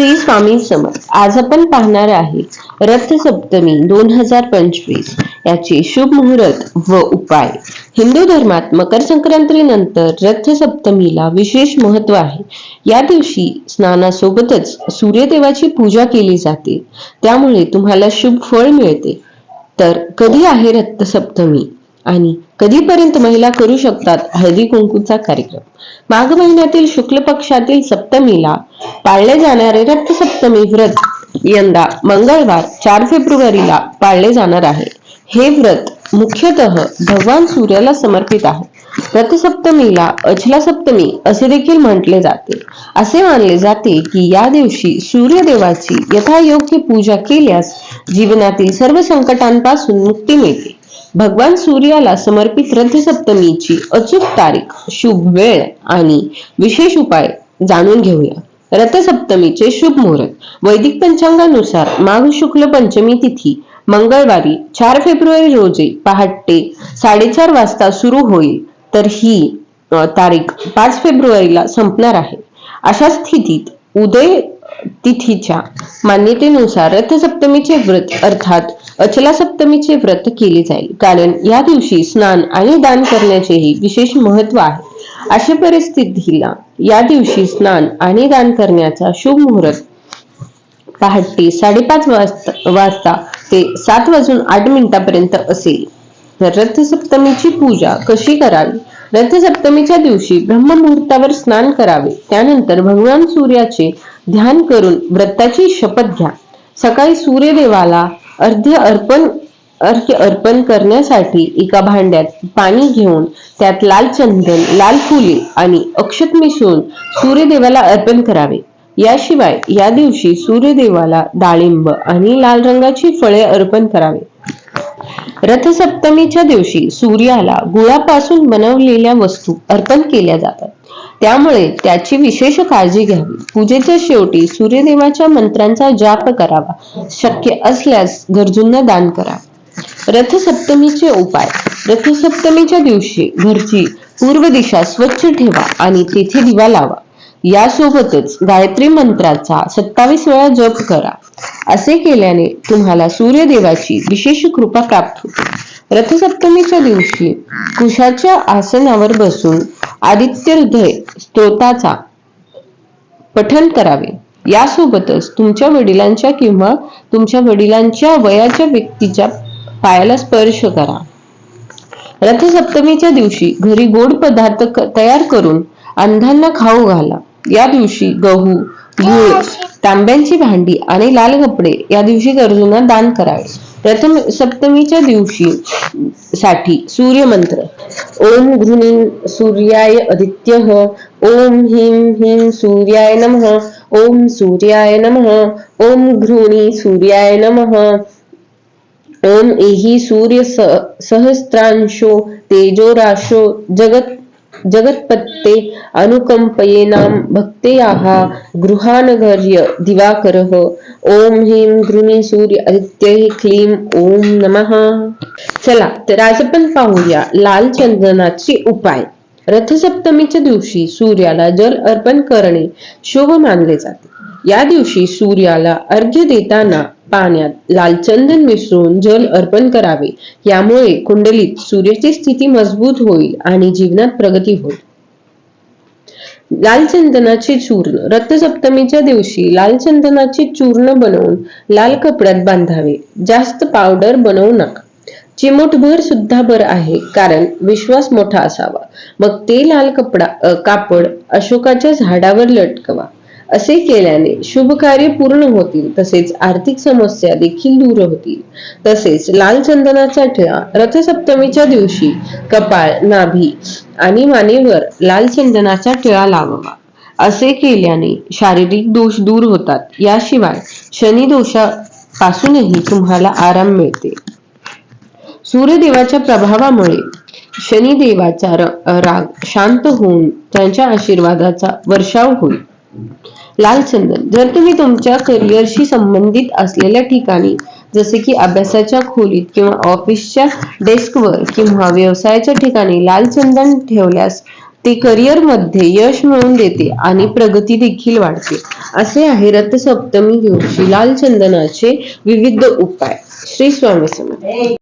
श्री स्वामी समर्थ. आज आपण पाहणार आहे रथ सप्तमी दोन हजार पंचवीस याचे शुभ मुहूर्त व उपाय. हिंदू धर्मात मकर संक्रांतीनंतर रथ सप्तमीला विशेष महत्त्व आहे. या दिवशी स्नानासोबतच सूर्यदेवाची पूजा केली जाते. त्यामुळे तुम्हाला शुभ फळ मिळते. तर कधी आहे रथ सप्तमी आणि कधीपर्यंत महिला करू शकतात? हळदी कुंकूचा कार्यक्रम. माघ महिन्यातील शुक्ल पक्षातील सप्तमीला पाळले जाणारे रथ सप्तमी व्रत यंदा मंगळवार चार फेब्रुवारीला पाळले जाणार आहे. हे व्रत मुख्यतः भगवान सूर्याला समर्पित आहे. रथसप्तमीला अचला सप्तमी असे देखील म्हटले जाते. असे मानले जाते की या दिवशी सूर्यदेवाची यथायोग्य पूजा केल्यास जीवनातील सर्व संकटांपासून मुक्ती मिळते. भगवान सूर्याला समर्पित रथसप्तमीची अचूक तारीख शुभ वेळ आणि विशेष उपाय जाणून घेऊया. रथसप्तमीचे शुभ मुहूर्त. वैदिक पंचांगानुसार माघ शुक्ल पंचमी तिथी मंगळवारी चार फेब्रुवारी रोजी पहाटे साडेचार वाजता सुरू होईल तर ही तारीख पाच फेब्रुवारीला संपणार आहे. अशा स्थितीत उदय तिथीच्या मान्यतेनुसार रथसप्तमीचे व्रत अर्थात अचला सप्तमीचे व्रत केले जाईल. कारण या दिवशी स्नान आणि दान करण्याचेही विशेष महत्त्व आहे. अशा परिस्थितीला या दिवशी स्नान आणि दान करण्याचा शुभ मुहूर्त पहाटे साडेपाच वाजता वाजता ते सात वाजून आठ मिनिटापर्यंत असेल. तर रथसप्तमीची पूजा कशी करावी? रथसप्तमीच्या दिवशी ब्रह्ममुहूर्तावर स्नान करावे. त्यानंतर भगवान सूर्याचे ध्यान करून व्रताची शपथ घ्या. सकाळी सूर्यदेवाला अर्ध्य अर्पण अर्घ्य अर्पण करण्यासाठी एका भांड्यात पाणी घेऊन त्यात लाल चंदन लाल फुले आणि अक्षत मिसळून सूर्यदेवाला अर्पण करावे. याशिवाय या दिवशी सूर्यदेवाला डाळिंब आणि लाल रंगाची फळे अर्पण करावे. रथसप्तमीच्या दिवशी सूर्याला गुळापासून बनवलेल्या वस्तू अर्पण केल्या जातात. त्यामुळे त्याची विशेष काळजी घ्यावी. पूजेच्या शेवटी सूर्यदेवाच्या मंत्रांचा जाप करावा. शक्य असल्यास गरजूंना दान करा. रथसप्तमीचे उपाय. रथसप्तमीच्या दिवशी घरची पूर्व दिशा स्वच्छ ठेवा आणि तेथे दिवा लावा. यासोबतच गायत्री मंत्राचा सत्तावीस वेळा जप करा. असे केल्याने तुम्हाला सूर्यदेवाची विशेष कृपा प्राप्त होते. रथसप्तमीच्या दिवशी कुशाच्या आसनावर बसून आदित्य हृदय स्तोताचा पठन करावे. यासोबतच तुमच्या वडिलांच्या किंवा तुमच्या वडिलांच्या वयाच्या व्यक्तीच्या पायाला स्पर्श करा. रथसप्तमीच्या दिवशी घरी गोड पदार्थ तयार करून अंधांना खाऊ घाला. या दिवशी गहू गुळ तांब्यांची भांडी आणि लाल कपडे या दिवशी गरजूंना दान करावे. प्रथम सप्तमीच्या दिवशी साठी सूर्यमंत्र. ओम घृणी सूर्याय आदित्य ओम हिं हिं सूर्याय नम ओम सूर्याय नम ओम घृणी सूर्याय नम ओम एहि सूर्य सहस्त्रांशो सहस्रांशो तेजोराशो जगत जगत्पत्ते अनुकंपयेनां भक्तेयाः गृहानगर्य दिवाकरः। ओम ह्रीं गृणी सूर्य आदित्य क्लीं ओम नमः। चला तर आज आपण पाहूया लाल चंदनाचे उपाय। रथसप्तमीच्या दिवशी सूर्याला जल अर्पण करणे शुभ मानले जाते. या दिवशी सूर्याला अर्घ्य देताना पाण्यात लालचंदन मिसळून जल अर्पण करावे. यामुळे कुंडलीत सूर्याची स्थिती मजबूत होईल आणि जीवनात प्रगती होईल. लाल चंदनाचे चूर्ण. रथसप्तमीच्या दिवशी लाल चंदनाचे चूर्ण बनवून लाल कपड्यात बांधावे. जास्त पावडर बनवू नका. चिमूटभर सुद्धा बर आहे कारण विश्वास मोठा असावा. मग ते लाल कपडा कापड अशोकाच्या झाडावर लटकवा. असे केल्याने शुभ कार्य पूर्ण होतील तसेच आर्थिक समस्या देखील दूर होतील. तसेच लाल चंदनाचा ठेळा रथसप्तमीच्या दिवशी कपाळ नाभी आणि मानेवर लाल चंदनाचा टिळा लावावा. असे केल्याने शारीरिक दोष दूर होतात. याशिवाय शनी दोषापासूनही तुम्हाला आराम मिळते. सूर्यदेवाच्या प्रभावामुळे शनिदेवाचा राग शांत होऊन त्यांच्या आशीर्वादाचा वर्षाव होईल. लाल चंदन जर तुम्ही तुमच्या करिअरशी संबंधित असलेल्या ठिकाणी जसे की अभ्यासाच्या खोलीत किंवा ऑफिसच्या डेस्कवर किंवा व्यवसायाच्या ठिकाणी लाल चंदन ठेवल्यास ते करिअरमध्ये यश मिळवून देते आणि प्रगती देखील वाढते. असे आहे रथसप्तमी दिवशी लाल चंदनाचे विविध उपाय. श्री स्वामी समर्थ.